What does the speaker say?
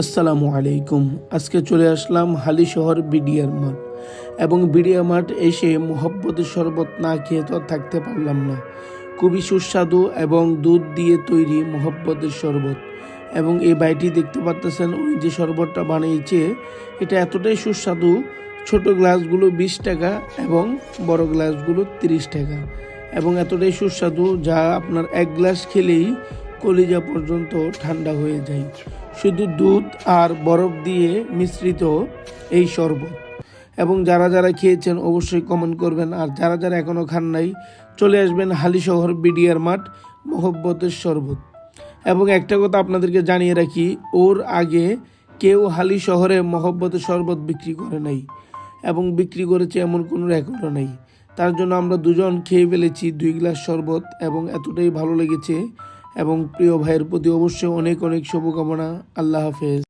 আসসালামু আলাইকুম। আজকে চলে আসলাম হালি শহর বিডিআর মাঠ এবং বিডিআর মাঠ এসে মোহব্বতের শরবত না খেয়ে তো থাকতে পারলাম না। খুবই সুস্বাদু এবং দুধ দিয়ে তৈরি মোহব্বতের শরবত। এবং এই বাইটি দেখতে পাচ্তেছেন উনি যে শরবতটা বানিয়েছে, এটা এতটাই সুস্বাদু, ছোট গ্লাসগুলো বিশ টাকা এবং বড় গ্লাসগুলো তিরিশ টাকা। এবং এতটাই সুস্বাদু যা আপনার এক গ্লাস খেলেই কলিজা পর্যন্ত ঠান্ডা হয়ে যায়। শুধু দুধ আর বরফ দিয়ে মিশ্রিত এই শরবত। এবং যারা যারা খেয়েছেন অবশ্যই কমেন্ট করবেন। আর যারা যারা এখনও খান নাই, চলে আসবেন হালি শহর বিডিআর মাঠ মোহব্বতের শরবত। এবং একটা কথা আপনাদেরকে জানিয়ে রাখি, ওর আগে কেউ হালি শহরে মহব্বতের শরবত বিক্রি করে নাই। এবং বিক্রি করেছে এমন কোনো রেকর্ডও নেই। তার জন্য আমরা দুজন খেয়ে ফেলেছি দুই গ্লাস শরবত এবং এতটাই ভালো লেগেছে এবং প্রিয় ভাইয়ের প্রতি অবশ্যই অনেক অনেক শুভকামনা। আল্লাহ হাফেজ।